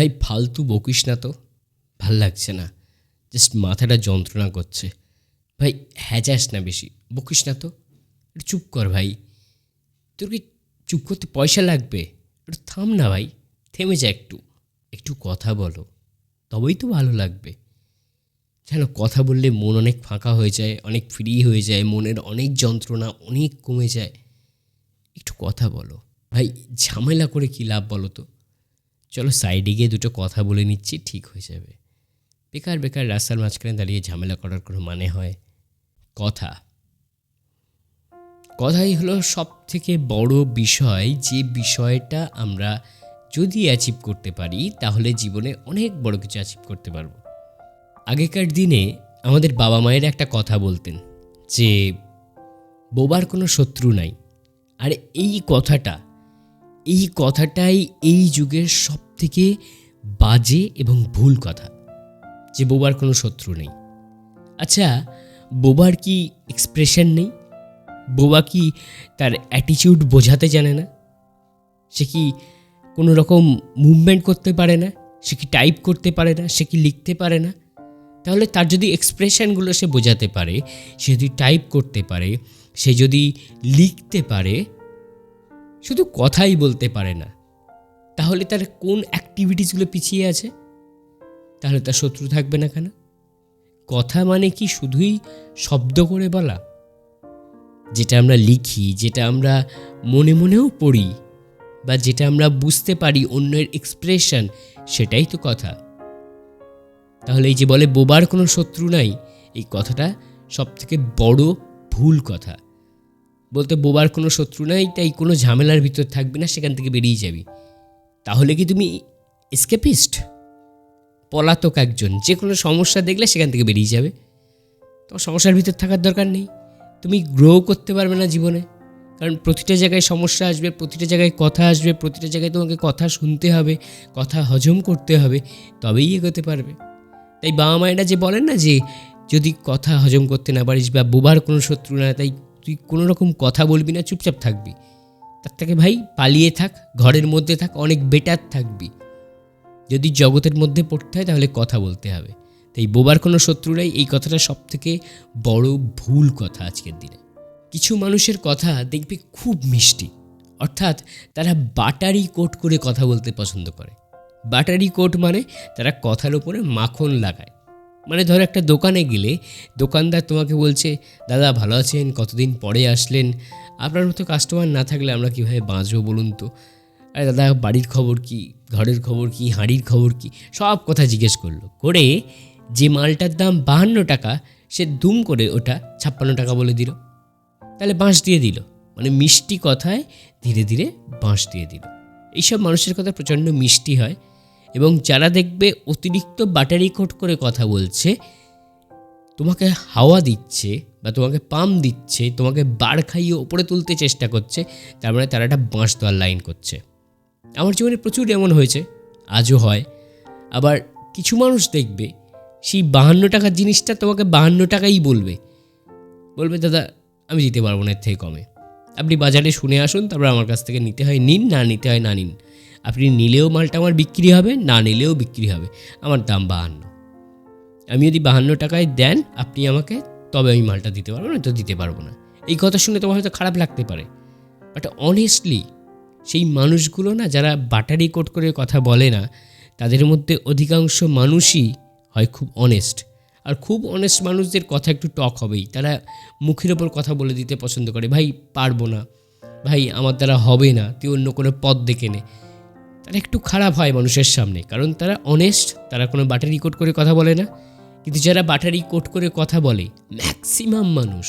ভাই, ফালতু বকিস না তো। ভালো লাগছে না। জাস্ট মাথাটা যন্ত্রণা করছে। ভাই, হ্যাজাস না বেশি। বকিস না তো। একটু চুপ কর ভাই। তোর কি চুপ করতে পয়সা লাগবে? একটু থাম না ভাই। থেমে যা একটু। একটু কথা বলো। তবেই তো ভালো লাগবে। যেন কথা বললে মন অনেক ফাঁকা হয়ে যায়, অনেক ফ্রি হয়ে যায়, মনের অনেক যন্ত্রণা অনেক কমে যায়। একটু কথা বলো। ভাই, ঝামেলা করে কী লাভ বলো তো? চলো সাইডে গিয়ে দুটো কথা বলে নিচ্ছি, ঠিক হয়ে যাবে। বেকার বেকার রাস্তার মাঝখানে দাঁড়িয়ে ঝামেলা করার কোনো মানে হয়? কথা। কথাই হলো সব থেকে বড় বিষয়, যে বিষয়টা আমরা যদি অ্যাচিভ করতে পারি, তাহলে জীবনে অনেক বড় কিছু অ্যাচিভ করতে পারব। আগেকার দিনে আমাদের বাবা মায়ের একটা কথা বলতেন, যে বোবার কোনো শত্রু নাই। আর এই কথাটা এই কথাটাই এই যুগের সব থেকে বাজে এবং ভুল কথা, যে বোবার কোনো শত্রু নেই। আচ্ছা বোবার কি এক্সপ্রেশন নেই? বোবা কি তার অ্যাটিটিউড বোঝাতে জানে না? সে কি কোনো রকম মুভমেন্ট করতে পারে না? সে কি টাইপ করতে পারে না? সে কি লিখতে পারে না? তাহলে তার যদি এক্সপ্রেশনগুলো সে বোঝাতে পারে, সে যদি টাইপ করতে পারে, সে যদি লিখতে পারে শুধু কথাই বলতে পারে না। তাহলে তার কোন অ্যাক্টিভিটিসগুলো পিছিয়ে আছে? তাহলে তার শত্রু থাকবে না কেন? কথা মানে কি শুধুই শব্দ করে বলা? যেটা আমরা লিখি, যেটা আমরা মনে মনেও পড়ি, বা যেটা আমরা বুঝতে পারি অন্যের এক্সপ্রেশন সেটাই তো কথা। তাহলে এই যে বলে বোবার কোনো শত্রু নাই, এই কথাটা সবথেকে বড় ভুল কথা। বলতে বোবার কোনো শত্রু নাই, তাই কোনো ঝামেলার ভিতর থাকবি না, সেখান থেকে বেরিয়ে যাবি। তাহলে কি তুমি এসকেপিস্ট পলাতক একজন, যে কোনো সমস্যা দেখলে সেখান থেকে বেরিয়ে যাবে। তোমার সমস্যার ভিতর থাকার দরকার নেই। তুমি গ্রো করতে পারবে না জীবনে। কারণ প্রতিটা জায়গায় সমস্যা আসবে, প্রতিটা জায়গায় কথা আসবে, প্রতিটা জায়গায় তোমাকে কথা শুনতে হবে, কথা হজম করতে হবে, তবেই এগোতে পারবে। তাই বাবা মায়েরা যে বলেন না যে, যদি কথা হজম করতে না পারিস বা বোবার কোনো শত্রু না, তাই তুই কোনো রকম কথা বলবি না, চুপচাপ থাকবি। তার থেকে ভাই পালিয়ে থাক, ঘরের মধ্যে থাক, অনেক বেটার থাকবি। যদি জগতের মধ্যে পড়তে হয় তাহলে কথা বলতে হবে। তাই বোবার কোনো শত্রুরাই এই কথাটা সব থেকে বড় ভুল কথা আজকের দিনে। কিছু মানুষের কথা দেখবে খুব মিষ্টি, অর্থাৎ তারা বাটারি কোট করে কথা বলতে পছন্দ করে। বাটারি কোট মানে তারা কথার ওপরে মাখন লাগায়। মানে ধরো একটা দোকানে গেলে দোকানদার তোমাকে বলছে, দাদা, ভালো আছেন? কতদিন পরে আসলেন? আপনার মতো কাস্টমার না থাকলে আমরা কীভাবে বাঁচবো বলুন তো? আরে দাদা, বাড়ির খবর কি? ঘরের খবর কি? হাঁড়ির খবর কি? সব কথা জিজ্ঞেস করল। করে যে মালটার দাম বাহান্ন টাকা, সে দুম করে ওটা ছাপ্পান্ন টাকা বলে দিল। তাহলে বাঁশ দিয়ে দিল। মানে মিষ্টি কথায় ধীরে ধীরে বাঁশ দিয়ে দিল। এইসব মানুষের কথা প্রচণ্ড মিষ্টি হয়। এবং যারা দেখবে অতিরিক্ত বাটারি কোট করে কথা বলছে, তোমাকে হাওয়া দিচ্ছে বা তোমাকে পাম দিচ্ছে, তোমাকে বাড় খাইয়ে ওপরে তুলতে চেষ্টা করছে, তার মানে তারা একটা বাঁশ দেওয়ার লাইন করছে। আমার জীবনে প্রচুর এমন হয়েছে, আজও হয়। আবার কিছু মানুষ দেখবে, সেই বাহান্ন টাকার জিনিসটা তোমাকে বাহান্ন টাকাই বলবে। বলবে, দাদা, আমি দিতে পারব না, এর থেকে কমে। আপনি বাজারে শুনে আসুন, তারপর আমার কাছ থেকে নিতে হয়, নিন, না নিতে হয়, না নিন। আপনি নিলেও মালটা আমার বিক্রি হবে, না নিলেও বিক্রি হবে। আমার দাম বাহান্ন। আমি যদি বাহান্ন টাকায় দেন, আপনি আমাকে, তবে আমি মালটা দিতে পারব না তো দিতে পারব না। এই কথা শুনে তোমার হয়তো খারাপ লাগতে পারে। বাট অনেস্টলি সেই মানুষগুলো না, যারা বাটারি কোট করে কথা বলে না, তাদের মধ্যে অধিকাংশ মানুষই হয় খুব অনেস্ট আর খুব অনেস্ট মানুষদের কথা একটু টক হবেই। তারা মুখের ওপর কথা বলে দিতে পছন্দ করে। ভাই, পারব না। ভাই, আমার দ্বারা হবে না। তুই অন্য কোনো পথ দেখে নে। তারা একটু খারাপ হয় মানুষের সামনে। কারণ তারা অনেস্ট তারা কোনো বাটারি কোট করে কথা বলে না। কিন্তু যারা বাটারি কোট করে কথা বলে ম্যাক্সিমাম মানুষ,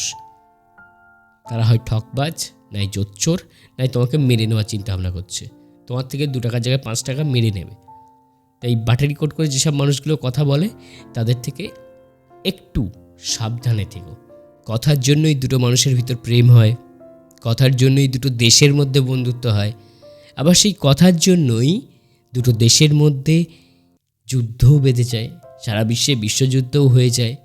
তারা হয় ঠকবাজ, নাই জোচ্চোর, নাই তোমাকে মেরে নেওয়ার চিন্তা ভাবনা করছে। তোমার থেকে দু টাকার জায়গায় পাঁচ টাকা মেরে নেবে। তাই বাটারি কোট করে যেসব মানুষগুলো কথা বলে, তাদের থেকে একটু সাবধানে থেকো। কথার জন্যই দুটো মানুষের ভিতর প্রেম হয়, কথার জন্যই দুটো দেশের মধ্যে বন্ধুত্ব হয় আবার সেই কথার জন্যই দুটো দেশের মধ্যে যুদ্ধও বেঁধে যায়, সারা বিশ্বে বিশ্বযুদ্ধও হয়ে যায়।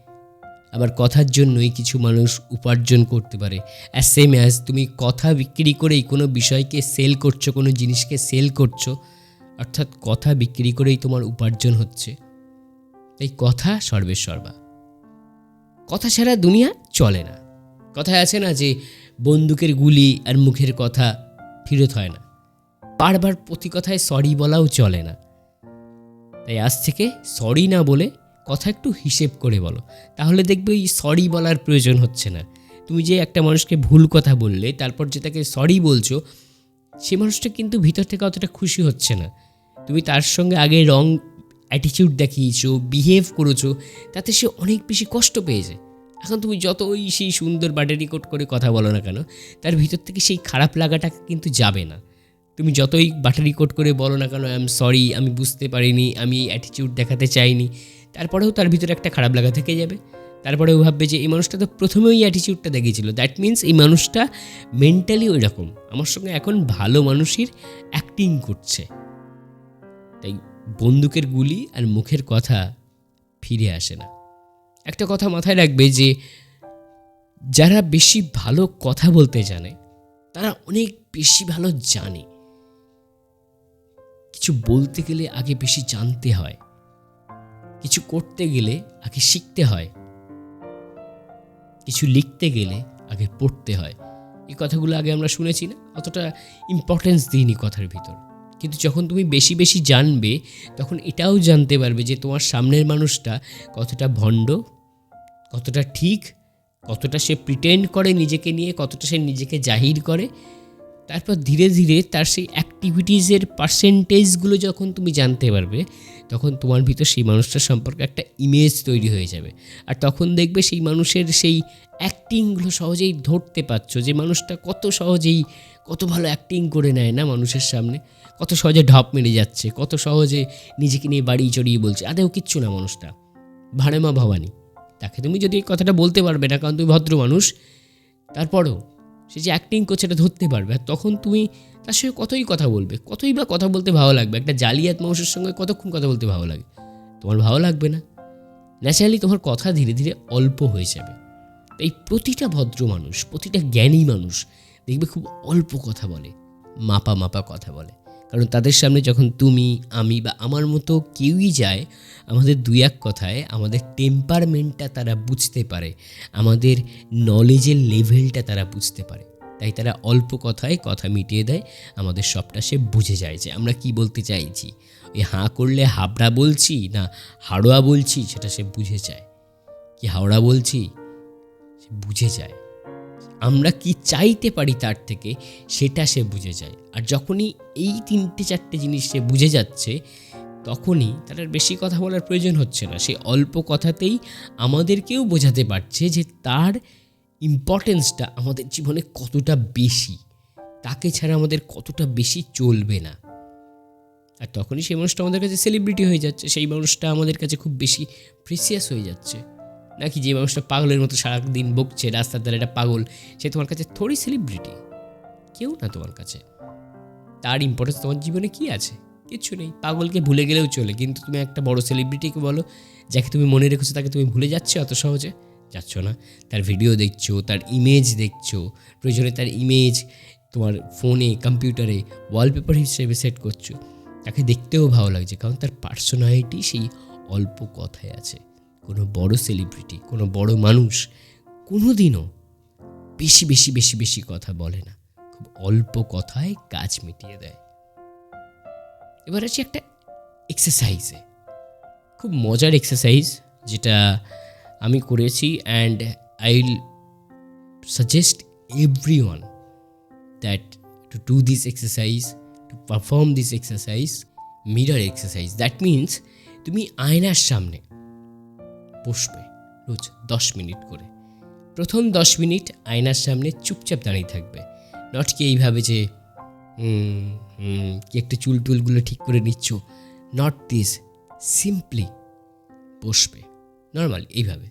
আবার কথার জন্যই কিছু মানুষ উপার্জন করতে পারে। অ্যাজ সেম অ্যাজ তুমি কথা বিক্রি করেই কোনো বিষয়কে সেল করছ, কোনো জিনিসকে সেল করছ, অর্থাৎ কথা বিক্রি করেই তোমার উপার্জন হচ্ছে। তাই কথা সর্বের সর্বা। কথা ছাড়া দুনিয়া চলে না। কথায় আছে না যে বন্দুকের গুলি আর মুখের কথা ফিরত হয় না। বারবার প্রতি কথায় সরি বলাও চলে না। তাই আজ থেকে সরি না বলে কথা একটু হিসেব করে বলো। তাহলে দেখবে ওই সরি বলার প্রয়োজন হচ্ছে না। তুমি যে একটা মানুষকে ভুল কথা বললে, তারপর যে তাকে সরি বলছো, সে মানুষটা কিন্তু ভিতর থেকে অতটা খুশি হচ্ছে না। তুমি তার সঙ্গে আগে রং অ্যাটিটিউড দেখিয়েছো বিহেভ করেছ, তাতে সে অনেক বেশি কষ্ট পেয়েছে এখন তুমি যতই সেই সুন্দর বাটারি কোট করে কথা বলো না কেন, তার ভিতর থেকে সেই খারাপ লাগাটা কিন্তু যাবে না। তুমি যতই বাটারি কোট করে বলো না কেন আই এম সরি আমি বুঝতে পারিনি, আমি এই অ্যাটিটিউড দেখাতে চাইনি। তারপরেও তার ভিতরে একটা খারাপ লাগা থেকে যাবে। তারপরে ও ভাববে যে, এই মানুষটা তো প্রথমে ওই অ্যাটিটিউডটা দেখিয়েছিল। দ্যাট মিন্স এই মানুষটা মেন্টালি ওই রকম। আমার সঙ্গে এখন ভালো মানুষের অ্যাক্টিং করছে। তাই বন্দুকের গুলি আর মুখের কথা ফিরে আসে না। একটা কথা মাথায় রাখবে যে, যারা বেশি ভালো কথা বলতে জানে, তারা অনেক বেশি ভালো জানে। কিছু বলতে গেলে আগে বেশি জানতে হয়। কিছু করতে গেলে আগে শিখতে হয়। কিছু লিখতে গেলে আগে পড়তে হয়। এই কথাগুলো আগে আমরা শুনেছি না, অতটা ইম্পর্টেন্স দিইনি কথার ভিতর। কিন্তু যখন তুমি বেশি বেশি জানবে, তখন এটাও জানতে পারবে যে তোমার সামনের মানুষটা কতটা ভণ্ড, কতটা ঠিক, কতটা সে প্রিটেন্ড করে নিজেকে নিয়ে, কতটা সে নিজেকে জাহির করে তারপর ধীরে ধীরে তার সেই অ্যাক্টিভিটিসের পার্সেন্টেজগুলো যখন তুমি জানতে পারবে, তখন তোমার ভিতর সেই মানুষটার সম্পর্কে একটা ইমেজ তৈরি হয়ে যাবে। আর তখন দেখবে সেই মানুষের সেই অ্যাক্টিংগুলো সহজেই ধরতে পারছ যে মানুষটা কত সহজেই, কত ভালো অ্যাক্টিং করে নেয় না মানুষের সামনে, কত সহজে ঢপ মেরে যাচ্ছে, কত সহজে নিজেকে নিয়ে বাড়ি চড়িয়ে বলছে, আদেও কিচ্ছু না মানুষটা। ভাড়েমা ভবানী, তাকে তুমি যদি এই কথাটা বলতে পারবে না, কারণ তুমি ভদ্র মানুষ, তারপরেও সে যে অ্যাক্টিং করছে এটা ধরতে পারবে। আর তখন তুমি তার সঙ্গে কতই কথা বলবে, কতই বা কথা বলতে ভালো লাগবে, একটা জালিয়াত মানুষের সঙ্গে কতক্ষণ কথা বলতে ভালো লাগে? তোমার ভালো লাগবে না? ন্যাচারালি তোমার কথা ধীরে ধীরে অল্প হয়ে যাবে। তাই প্রতিটা ভদ্র মানুষ, প্রতিটা জ্ঞানী মানুষ দেখবে খুব অল্প কথা বলে, মাপা মাপা কথা বলে। কারণ তাদের সামনে যখন তুমি, আমি বা আমার মতো কেউই যায়, আমাদের দুই এক কথায় আমাদের টেম্পারমেন্টটা তারা বুঝতে পারে, আমাদের নলেজের লেভেলটা তারা বুঝতে পারে। তাই তারা অল্প কথায় কথা মিটিয়ে দেয়, আমাদের সবটা সে বুঝে যায় যে আমরা কি বলতে চাইছি। ওই হাঁ করলে হাবড়া বলছি না হাড়োয়া বলছি, সেটা সে বুঝে যায়। কি হাওড়া বলছি? সে বুঝে যায়। আমরা কি চাইতে পারি তার থেকে, সেটা সে বুঝে যায়। আর যখনই এই তিনটে চারটে জিনিস সে বুঝে যাচ্ছে, তখনই তার আর বেশি কথা বলার প্রয়োজন হচ্ছে না। সে অল্প কথাতেই আমাদেরকেও বোঝাতে পারছে যে তার ইম্পর্টেন্সটা আমাদের জীবনে কতটা বেশি। তাকে ছাড়া আমাদের কতটা বেশি চলবে না। আর তখনই সেই মানুষটা আমাদের কাছে সেলিব্রিটি হয়ে যাচ্ছে, সেই মানুষটা আমাদের কাছে খুব বেশি প্রিসিয়াস হয়ে যাচ্ছে। নাকি যে মানুষটা পাগলের মতো সারাদিন বকছে রাস্তার ধারে একটা পাগল, সে তোমার কাছে থোড়ি সেলিব্রিটি কেউ না তোমার কাছে। তার ইম্পর্টেন্স তোমার জীবনে কি আছে? কিচ্ছু নেই। পাগলকে ভুলে গেলেও চলে, কিন্তু তুমি একটা বড় সেলিব্রিটিকে বলো, যাকে তুমি মনে রেখেছো তাকে তুমি ভুলে যাচ্ছ অত সহজে? যাচ্ছ না। তার ভিডিও দেখছ, তার ইমেজ দেখছ, প্রয়োজনে তার ইমেজ তোমার ফোনে কম্পিউটারে ওয়ালপেপার হিসেবে সেট করছ। তাকে দেখতেও ভালো লাগছে, কারণ তার পার্সোনালিটি সেই অল্প কথায় আছে। কোনো বড় সেলিব্রিটি কোনো বড় মানুষ কোনো দিনও বেশি বেশি বেশি বেশি কথা বলে না। খুব অল্প কথায় কাজ মিটিয়ে দেয়। এবার আছে একটা এক্সারসাইজে খুব মজার এক্সারসাইজ যেটা আমি করেছি and I will suggest everyone that to do this exercise to perform this exercise mirror exercise that means তুমি আয়নার সামনে বসবে রোজ দশ মিনিট করে। প্রথম দশ মিনিট আয়নার সামনে চুপচাপ দাঁড়িয়ে থাকবে। নট কি এইভাবে যে কি একটু চুল টুলগুলো ঠিক করে নিচ্ছ? নট দিস, সিম্পলি বসবে নর্মাল এইভাবে।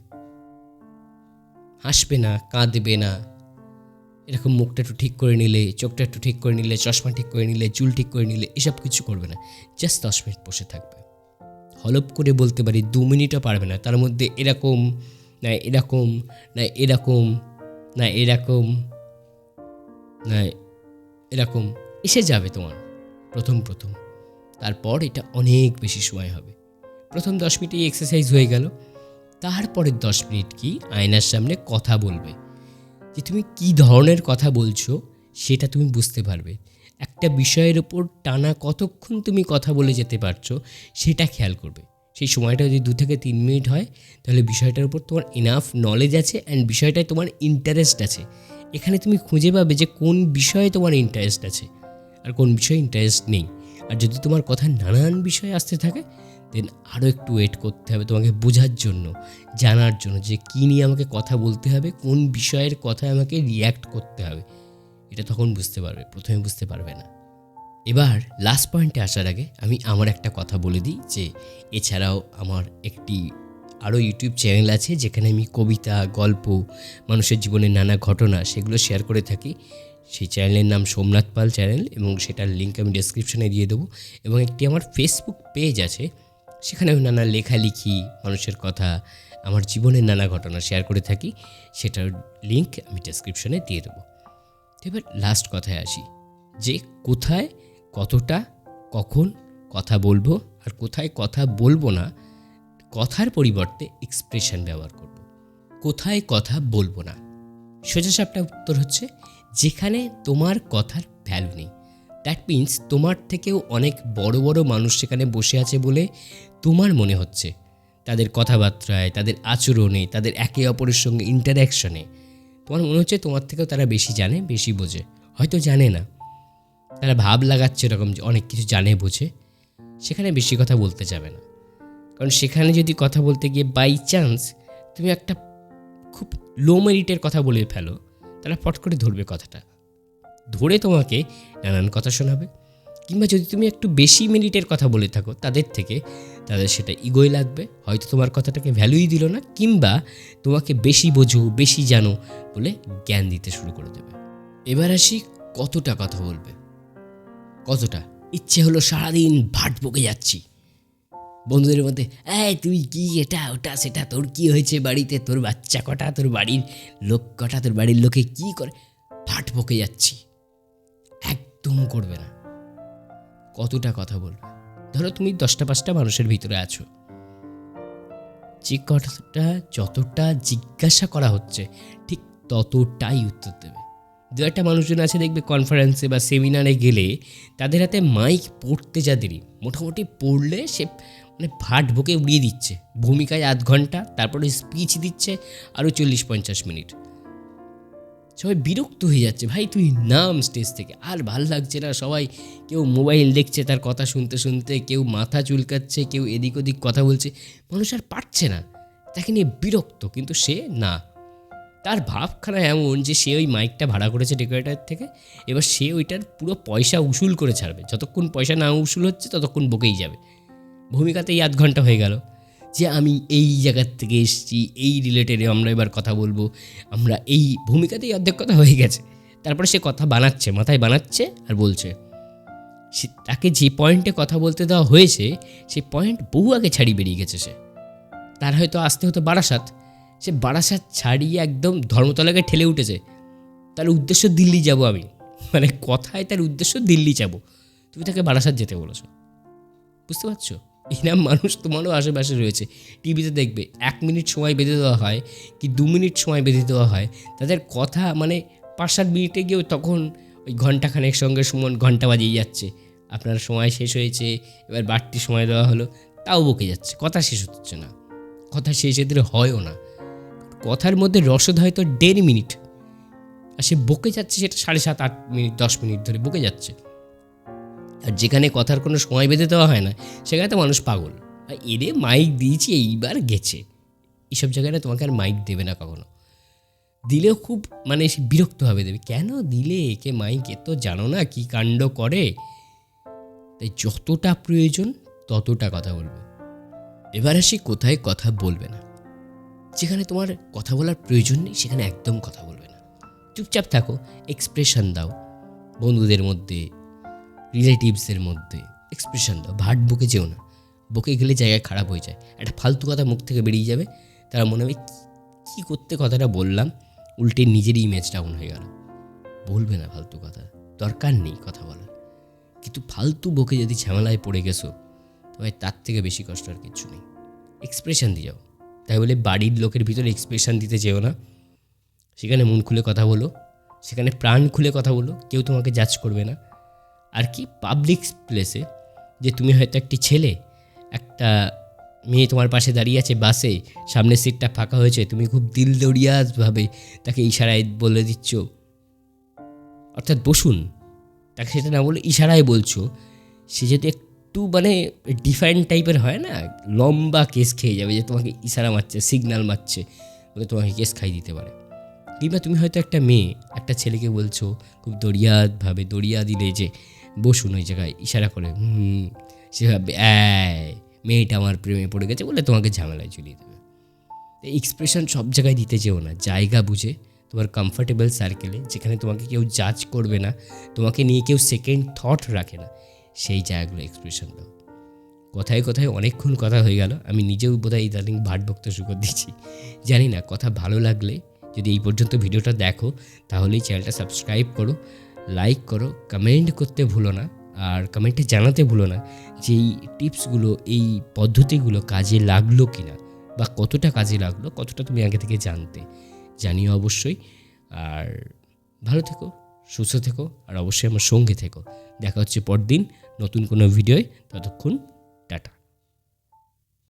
হাসবে না, কাঁদবে না। এরকম মুখটা একটু ঠিক করে নিলে, চোখটা একটু ঠিক করে নিলে, চশমা ঠিক করে নিলে, চুল ঠিক করে নিলে, এসব কিছু করবে না। জাস্ট দশ মিনিট বসে থাকবে। হলপ করে বলতে পারি, দু মিনিটও পারবে না। তার মধ্যে এরকম, না এরকম না এরকম না এরকম না এরকম, এসে যাবে তোমার। প্রথম প্রথম। তারপর এটা অনেক বেশি সময় হবে। প্রথম দশ মিনিটে এক্সারসাইজ হয়ে গেল। তারপরের দশ মিনিট কি আয়নার সামনে কথা বলবে। যে তুমি কি ধরনের কথা বলছো, সেটা তুমি বুঝতে পারবে। একটা বিষয়ের ওপর টানা কতক্ষণ তুমি কথা বলে যেতে পারছ, সেটা খেয়াল করবে। সেই সময়টা যদি দু থেকে তিন মিনিট হয়, তাহলে বিষয়টার উপর তোমার ইনাফ নলেজ আছে অ্যান্ড বিষয়টায় তোমার ইন্টারেস্ট আছে। এখানে তুমি খুঁজে পাবে যে কোন বিষয়ে তোমার ইন্টারেস্ট আছে আর কোন বিষয়ে ইন্টারেস্ট নেই। আর যদি তোমার কথা নানান বিষয়ে আসতে থাকে দেন আরও একটু ওয়েট করতে হবে তোমাকে বোঝার জন্য, জানার জন্য যে কী নিয়ে আমাকে কথা বলতে হবে, কোন বিষয়ের কথায় আমাকে রিয়্যাক্ট করতে হবে। এটা তখন বুঝতে পারবে, প্রথমে বুঝতে পারবে না। এবার লাস্ট পয়েন্টে আসার আগে আমি আমার একটা কথা বলে দিই যে, এছাড়াও আমার একটি আরও ইউটিউব চ্যানেল আছে যেখানে আমি কবিতা, গল্প, মানুষের জীবনের নানা ঘটনা সেগুলো শেয়ার করে থাকি। সেই চ্যানেলের নাম সোমনাথ পাল চ্যানেল এবং সেটার লিঙ্ক আমি ডেসক্রিপশনে দিয়ে দেবো এবং একটি আমার ফেসবুক পেজ আছে সেখানে আমি নানা লেখালেখি, মানুষের কথা, আমার জীবনের নানা ঘটনা শেয়ার করে থাকি। সেটার লিঙ্ক আমি ডেসক্রিপশনে দিয়ে দেবো। এবার লাস্ট কথায় আসি। যে কোথায়, কতটা, কখন কথা বলব আর কোথায় কথা বলব না, কথার পরিবর্তে এক্সপ্রেশন ব্যবহার করব। কোথায় কথা বলব না। সোজাসাপটা উত্তর হচ্ছে, যেখানে তোমার কথার ভ্যালু নেই। দ্যাট মিন্স তোমার থেকেও অনেক বড় বড় মানুষ সেখানে বসে আছে বলে তোমার মনে হচ্ছে। তাদের কথাবার্তায়, তাদের আচরণে, তাদের একে অপরের সঙ্গে ইন্টারাকশনে তোমার মনে হচ্ছে তোমার থেকেও তারা বেশি জানে, বেশি বোঝে। হয়তো জানে না। তারা ভাব লাগাচ্ছে এরকম অনেক কিছু জানে, বোঝে। সেখানে বেশি কথা বলতে যাবে না। কারণ সেখানে যদি কথা বলতে গিয়ে বাই চান্স তুমি একটা খুব লো মেরিটের কথা বলে ফেলো, তারা ফট করে ধরবে কথাটা। ধরে তোমাকে নানান কথা শোনাবে। কিংবা যদি তুমি একটু বেশি মিনিটের কথা বলে থাকো তাদের থেকে, তাদের সেটা ইগোয় লাগবে। হয়তো তোমার কথাটাকে ভ্যালুই দিল না, কিংবা তোমাকে বেশি বোঝো, বেশি জানো বলে জ্ঞান দিতে শুরু করে দেবে। এবার আসি কতটা কথা বলবে। কতটা? ইচ্ছে হলো সারাদিন ভাট বকে যাচ্ছি। বন্ধুদের মধ্যে, এই তুই কি এটা, ওটা, সেটা, তোর কি হয়েছে বাড়িতে? তোর বাচ্চা কটা? তোর বাড়ির লোক কটা? তোর বাড়ির লোকে কি করে? ভাট বকে যাচ্ছি। একদম করবে না। কতটা কথা বলবে? ধরো তুমি দশটা পাঁচটা মানুষের ভিতরে আছো। যে কথাটা যতটা জিজ্ঞাসা করা হচ্ছে, ঠিক ততটাই উত্তর দেবে। দু একটা মানুষজন আছে দেখবে কনফারেন্সে বা সেমিনারে গেলে তাদের হাতে মাইক পড়তে যা দেরি। মোটামুটি পড়লে সে মানে ভাট বুকে উড়িয়ে দিচ্ছে। ভূমিকায় আধ ঘণ্টা, তারপরে স্পিচ দিচ্ছে, আরও চল্লিশ পঞ্চাশ মিনিট। সবাই বিরক্ত হয়ে যাচ্ছে, ভাই, তুই নাম স্টেজ থেকে, আর ভালো লাগছে না সবাই, কেউ মোবাইল দেখছে তার কথা শুনতে শুনতে, কেউ মাথা চুলকাচ্ছে, কেউ এদিক ওদিক কথা বলছে, মানুষ আর পারছে না, তাকে নিয়ে বিরক্ত, কিন্তু সে না, তার ভাবখানা এমন যে সে ওই মাইকটা ভাড়া করেছে ডেকোরেটার থেকে, এবার সে ওইটার পুরো পয়সা উসুল করে ছাড়বে, যতক্ষণ পয়সা না উসুল হচ্ছে ততক্ষণ বকেই যাবে, ভূমিকাতেই আধ ঘণ্টা হয়ে গেল যে আমি এই জায়গার থেকে এসেছি, এই রিলেটেডে আমরা এবার কথা বলব। আমরা এই ভূমিকাতেই অর্ধেক কথা হয়ে গেছে। তারপরে সে কথা বানাচ্ছে, মাথায় বানাচ্ছে আর বলছে। সে তাকে যে পয়েন্টে কথা বলতে দেওয়া হয়েছে সেই পয়েন্ট বহু আগে ছাড়িয়ে বেরিয়ে গেছে সে। তার হয়তো আসতে হতো বারাসাত। সে বারাসাত ছাড়িয়ে একদম ধর্মতলাকে ঠেলে উঠেছে। তার উদ্দেশ্য দিল্লি যাব আমি। মানে কথায় তার উদ্দেশ্য দিল্লি যাব। তুমি তাকে বারাসাত যেতে বলেছ। বুঝতে পারছ? এরম মানুষ তোমারও আশেপাশে রয়েছে। টিভিতে দেখবে, এক মিনিট সময় বেঁধে দেওয়া হয় কি দু মিনিট সময় বেঁধে দেওয়া হয়। তাদের কথা মানে পাঁচ সাত মিনিটে গিয়েও তখন ওই ঘন্টাখানেক সঙ্গে সুমন ঘণ্টা বাজিয়ে যাচ্ছে। আপনার সময় শেষ হয়েছে, এবার বাড়তি সময় দেওয়া হলো, তাও বকে যাচ্ছে। কথা শেষ হচ্ছে না। কথা শেষ এদের হয়ও না। কথার মধ্যে রসদ হয়তো দেড় মিনিট। আর সে বকে যাচ্ছে সেটা সাড়ে সাত, আট মিনিট, দশ মিনিট ধরে বকে যাচ্ছে। আর যেখানে কথার কোনো সময় বেঁধে দেওয়া হয় না, সেখানে তো মানুষ পাগল। আর এরে মাইক দিয়েছি, এইবার গেছে। এইসব জায়গায় তোমাকে আর মাইক দেবে না কখনো। দিলেও খুব মানে বিরক্ত হবে দেবে। কেন দিলে? একে মাইক এ তো জানো না কি কাণ্ড করে। তাই যতটা প্রয়োজন, ততটা কথা বলবে। এবার আসি কোথায় কথা বলবে না। যেখানে তোমার কথা বলার প্রয়োজন নেই, সেখানে একদম কথা বলবে না। চুপচাপ থাকো এক্সপ্রেশন দাও। বন্ধুদের মধ্যে রিলেটিভসের মধ্যে। এক্সপ্রেশন দাও, ভাট বুকে যেও না। বুকে গেলে জায়গায় খারাপ হয়ে যায়। একটা ফালতু কথা মুখ থেকে বেরিয়ে যাবে। তারা মনে হবে, কী করতে কথাটা বললাম? উল্টে নিজেরই ইমেজ ডাউন হয়ে গেল। বলবে না ফালতু কথা। দরকার নেই কথা বলার। কিন্তু ফালতু বকে যদি ঝামেলায় পড়ে গেছো, তবে তার থেকে বেশি কষ্ট আর কিছু নেই। এক্সপ্রেশন দিয়ে যাও। তাই বলে বাড়ির লোকের ভিতরে এক্সপ্রেশন দিতে যেও না। সেখানে মন খুলে কথা বলো। সেখানে প্রাণ খুলে কথা বলো। কেউ তোমাকে জাজ করবে না। আর কি পাবলিক প্লেসে যে তুমি হয়তো একটি ছেলে, একটা মেয়ে তোমার পাশে দাঁড়িয়ে আছে বাসে সামনের সিটটা ফাঁকা হয়েছে, তুমি খুব দিল দড়িয়াভাবে তাকে ইশারায় বলে দিচ্ছ। অর্থাৎ বসুন, তাকে সেটা না বলে ইশারায় বলছো। সে যদি একটু মানে ডিফারেন্ট টাইপের হয় না, লম্বা কেস খেয়ে যাবে যে তোমাকে ইশারা মারছে সিগনাল মারছে, বলে তোমাকে কেস খাই দিতে পারে। কিংবা তুমি হয়তো একটা মেয়ে, একটা ছেলেকে বলছো, খুব দড়িয়াভাবে দড়িয়া দিলে যে বসুন ওই জায়গায়, ইশারা করে, হুম, সে ভাববে মেয়েটা আমার প্রেমে পড়ে গেছে, বলে তোমাকে ঝামেলায় ঝুলিয়ে দেবে। এক্সপ্রেশন সব জায়গায় দিতে যেও না, জায়গা বুঝে তোমার কমফর্টেবল সার্কেলে যেখানে তোমাকে কেউ জাজ করবে না, তোমাকে নিয়ে কেউ সেকেন্ড থট রাখে না, সেই জায়গাগুলো এক্সপ্রেশন দাও। কথায় কথায় অনেকক্ষণ কথা হয়ে গেল, আমি নিজেও বোধহয় ইদানিং ভাট বক্ত শুরু করে দিচ্ছি জানি না, কথা ভালো লাগলে যদি এই পর্যন্ত ভিডিওটা দেখো তাহলেই চ্যানেলটা সাবস্ক্রাইব করো লাইক করো কমেন্ট করতে ভুলো না, আর কমেন্টে জানাতে ভুলো না যে এই টিপসগুলো, এই পদ্ধতিগুলো কাজে লাগল কি না বা কতটা কাজে লাগল, কতটা তুমি আগে থেকে জানতে, জানিও অবশ্যই। আর ভালো থেকো, সুস্থ থেকো, আর অবশ্যই আমার সঙ্গে থেকো। দেখা হচ্ছে পরদিন নতুন কোনো ভিডিওয়, ততক্ষণ